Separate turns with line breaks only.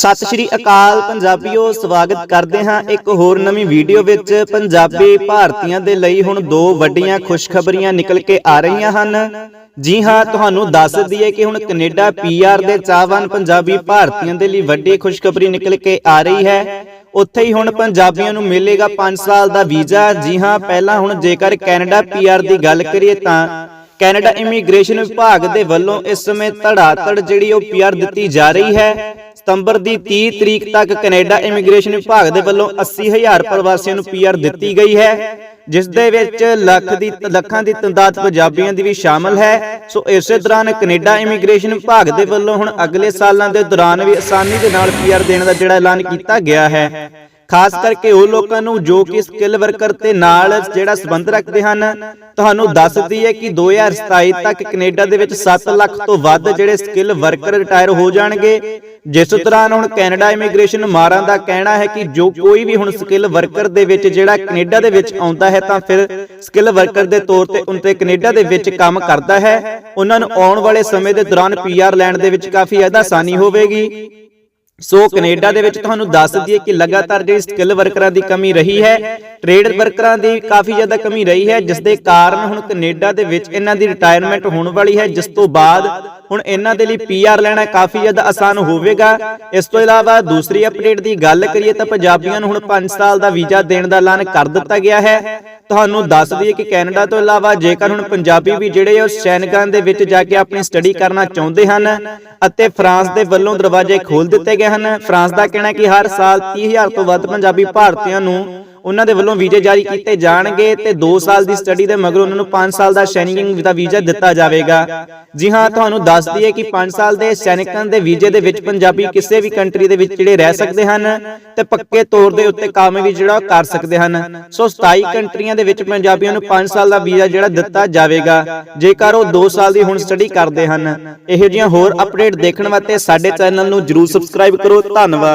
ਸਤਿ ਸ਼੍ਰੀ ਅਕਾਲ ਪੰਜਾਬੀਓ ਸਵਾਗਤ ਕਰਦੇ ਹਾਂ ਇੱਕ ਹੋਰ ਨਵੀਂ ਵੀਡੀਓ ਵਿੱਚ ਪੰਜਾਬੀ ਭਾਰਤੀਆਂ ਦੇ ਲਈ ਹੁਣ ਦੋ ਵੱਡੀਆਂ ਖੁਸ਼ਖਬਰੀਆਂ ਨਿਕਲ ਕੇ ਆ ਰਹੀਆਂ ਹਨ। ਜੀ ਹਾਂ ਤੁਹਾਨੂੰ ਦੱਸ ਦਈਏ ਕਿ ਹੁਣ ਕੈਨੇਡਾ ਪੀਆਰ ਦੇ ਚਾਹਵਾਨ ਪੰਜਾਬੀ ਭਾਰਤੀਆਂ ਦੇ ਲਈ ਵੱਡੀ ਖੁਸ਼ਖਬਰੀ ਨਿਕਲ ਕੇ ਆ ਰਹੀ ਹੈ। ਉੱਥੇ ਹੀ ਹੁਣ ਪੰਜਾਬੀਆਂ ਨੂੰ ਮਿਲੇਗਾ 5 ਸਾਲ ਦਾ ਵੀਜ਼ਾ। ਜੀ ਹਾਂ ਪਹਿਲਾਂ ਹੁਣ ਜੇਕਰ ਕੈਨੇਡਾ ਪੀਆਰ ਦੀ ਗੱਲ ਕਰੀਏ ਤਾਂ ਕੈਨੇਡਾ ਇਮੀਗ੍ਰੇਸ਼ਨ ਵਿਭਾਗ ਦੇ ਵੱਲੋਂ ਇਸ ਸਮੇਂ ਧੜਾਧੜ ਜਿਹੜੀ ਉਹ ਪੀਆਰ ਦਿੱਤੀ ਜਾ ਰਹੀ ਹੈ ਸਤੰਬਰ ਦੀ 30 ਤਰੀਕ ਤੱਕ ਕੈਨੇਡਾ ਇਮੀਗ੍ਰੇਸ਼ਨ ਵਿਭਾਗ ਦੇ ਵੱਲੋਂ 80000 ਪ੍ਰਵਾਸੀਆਂ ਨੂੰ ਪੀਆਰ ਦਿੱਤੀ ਗਈ ਹੈ, ਜਿਸ ਦੇ ਵਿੱਚ ਲੱਖ ਦੀ ਲੱਖਾਂ ਦੀ ਤਦਾਦ ਪੰਜਾਬੀਆਂ ਦੀ ਵੀ ਸ਼ਾਮਲ ਹੈ। ਸੋ ਇਸੇ ਦੌਰਾਨ ਕੈਨੇਡਾ ਇਮੀਗ੍ਰੇਸ਼ਨ ਵਿਭਾਗ ਦੇ ਵੱਲੋਂ ਹੁਣ ਅਗਲੇ ਸਾਲਾਂ ਦੇ ਦੌਰਾਨ ਵੀ ਆਸਾਨੀ ਦੇ ਨਾਲ ਪੀਆਰ ਦੇਣ ਦਾ ਜਿਹੜਾ ਐਲਾਨ ਕੀਤਾ ਗਿਆ ਹੈ। ਖਾਸ ਕਰਕੇ ਉਹ ਲੋਕਾਂ ਨੂੰ ਜੋ ਕਿ ਸਕਿੱਲ ਵਰਕਰ ਤੇ ਨਾਲ ਜਿਹੜਾ ਸੰਬੰਧ ਰੱਖਦੇ ਹਨ, ਤੁਹਾਨੂੰ ਦੱਸ ਦਈਏ ਕਿ 2027 ਤੱਕ ਕੈਨੇਡਾ ਦੇ ਵਿੱਚ 7 ਲੱਖ ਤੋਂ ਵੱਧ ਜਿਹੜੇ ਸਕਿੱਲ ਵਰਕਰ ਰਿਟਾਇਰ ਹੋ ਜਾਣਗੇ। ਜਿਸ ਦੌਰਾਨ ਹੁਣ ਕੈਨੇਡਾ ਇਮੀਗ੍ਰੇਸ਼ਨ ਮਾਰਾਂ ਦਾ ਕਹਿਣਾ ਹੈ ਕਿ ਜੋ ਕੋਈ ਵੀ ਹੁਣ ਸਕਿੱਲ ਵਰਕਰ ਦੇ ਵਿੱਚ ਜਿਹੜਾ ਕੈਨੇਡਾ ਦੇ ਵਿੱਚ ਆਉਂਦਾ ਹੈ ਤਾਂ ਫਿਰ ਸਕਿੱਲ ਵਰਕਰ ਦੇ ਤੌਰ ਤੇ ਉਹਨਾਂ ਤੇ ਕੈਨੇਡਾ ਦੇ ਵਿੱਚ ਕੰਮ ਕਰਦਾ ਹੈ। ਉਹਨਾਂ ਨੂੰ ਆਉਣ ਵਾਲੇ ਸਮੇਂ ਦੇ ਦੌਰਾਨ ਪੀਆਰ ਲੈਣ ਦੇ ਵਿੱਚ ਕਾਫੀ ਜ਼ਿਆਦਾ ਆਸਾਨੀ ਹੋਵੇਗੀ। ਸੋ ਕੈਨੇਡਾ ਦੇ ਵਿੱਚ ਤੁਹਾਨੂੰ ਦੱਸ ਦਈਏ ਕਿ ਲਗਾਤਾਰ ਜਿਹੜੀ ਸਕਿੱਲ ਵਰਕਰਾਂ ਦੀ ਕਮੀ ਰਹੀ ਹੈ ਟ੍ਰੇਡ ਵਰਕਰਾਂ ਦੀ ਕਾਫੀ ਜ਼ਿਆਦਾ ਕਮੀ ਰਹੀ ਹੈ ਜਿਸ ਦੇ ਕਾਰਨ ਹੁਣ ਕੈਨੇਡਾ ਦੇ ਵਿੱਚ ਇਹਨਾਂ ਦੀ ਰਿਟਾਇਰਮੈਂਟ ਹੋਣ ਵਾਲੀ ਹੈ ਜਿਸ ਤੋਂ ਬਾਅਦ ਹੁਣ ਇਹਨਾਂ ਦੇ ਲਈ ਪੀਆਰ ਲੈਣਾ ਕਾਫੀ ਜ਼ਿਆਦਾ ਆਸਾਨ ਹੋਵੇਗਾ। ਇਸ ਤੋਂ ਇਲਾਵਾ ਦੂਸਰੀ ਅਪਡੇਟ ਦੀ ਗੱਲ ਕਰੀਏ ਤਾਂ ਪੰਜਾਬੀਆਂ ਨੂੰ ਹੁਣ 5 ਸਾਲ ਦਾ ਵੀਜ਼ਾ ਦੇਣ ਦਾ ਐਲਾਨ ਕਰ ਦਿੱਤਾ ਗਿਆ ਹੈ। ਤੁਹਾਨੂੰ ਦੱਸ ਦਈਏ ਕਿ ਕੈਨੇਡਾ ਤੋਂ ਇਲਾਵਾ ਜੇਕਰ ਹੁਣ ਪੰਜਾਬੀ ਵੀ ਜਿਹੜੇ ਉਹ ਸੈਨਿਕਾਂ ਦੇ ਵਿੱਚ ਜਾ ਕੇ ਆਪਣੀ ਸਟੱਡੀ ਕਰਨਾ ਚਾਹੁੰਦੇ ਹਨ ਅਤੇ ਫਰਾਂਸ ਦੇ ਵੱਲੋਂ ਦਰਵਾਜ਼ੇ ਖੋਲ ਦਿੱਤੇ ਗਏ ਹਨ। ਫਰਾਂਸ ਦਾ ਕਹਿਣਾ ਹੈ ਕਿ ਹਰ ਸਾਲ 30000 ਤੋਂ ਵੱਧ ਪੰਜਾਬੀ ਭਾਰਤੀਆਂ ਨੂੰ ਉਹਨਾਂ ਦੇ ਵੱਲੋਂ ਵੀਜ਼ੇ ਜਾਰੀ ਕੀਤੇ ਜਾਣਗੇ ਤੇ 2 ਸਾਲ ਦੀ ਸਟੱਡੀ ਦੇ ਮਗਰੋਂ ਉਹਨਾਂ ਨੂੰ 5 ਸਾਲ ਦਾ ਸੈਨਿਕਿੰਗ ਦਾ ਵੀਜ਼ਾ ਦਿੱਤਾ ਜਾਵੇਗਾ। ਜੀ ਹਾਂ, ਤੁਹਾਨੂੰ ਦੱਸ ਦਈਏ ਕਿ 5 ਸਾਲ ਦੇ ਸੈਨਿਕਾਂ ਦੇ ਵੀਜ਼ੇ ਦੇ ਵਿੱਚ ਪੰਜਾਬੀ ਕਿਸੇ ਵੀ ਕੰਟਰੀ ਦੇ ਵਿੱਚ ਜਿਹੜੇ ਰਹਿ ਸਕਦੇ ਹਨ ਤੇ ਪੱਕੇ ਤੌਰ ਦੇ ਉੱਤੇ ਕੰਮ ਵੀ ਜਿਹੜਾ ਉਹ ਕਰ ਸਕਦੇ ਹਨ। ਸੋ 27 ਕੰਟਰੀਆਂ ਦੇ ਵਿੱਚ ਪੰਜਾਬੀਆਂ ਨੂੰ 5 ਸਾਲ ਦਾ ਵੀਜ਼ਾ ਜਿਹੜਾ ਦਿੱਤਾ ਜਾਵੇਗਾ, ਜੇਕਰ ਉਹ 2 ਸਾਲ ਦੀ ਹੁਣ ਸਟੱਡੀ ਕਰਦੇ ਹਨ। ਇਹੋ ਜਿਹੀਆਂ ਹੋਰ ਅਪਡੇਟ ਦੇਖਣ ਵਾਸਤੇ ਸਾਡੇ ਚੈਨਲ ਨੂੰ ਜਰੂਰ ਸਬਸਕ੍ਰਾਈਬ ਕਰੋ। ਧੰਨਵਾਦ।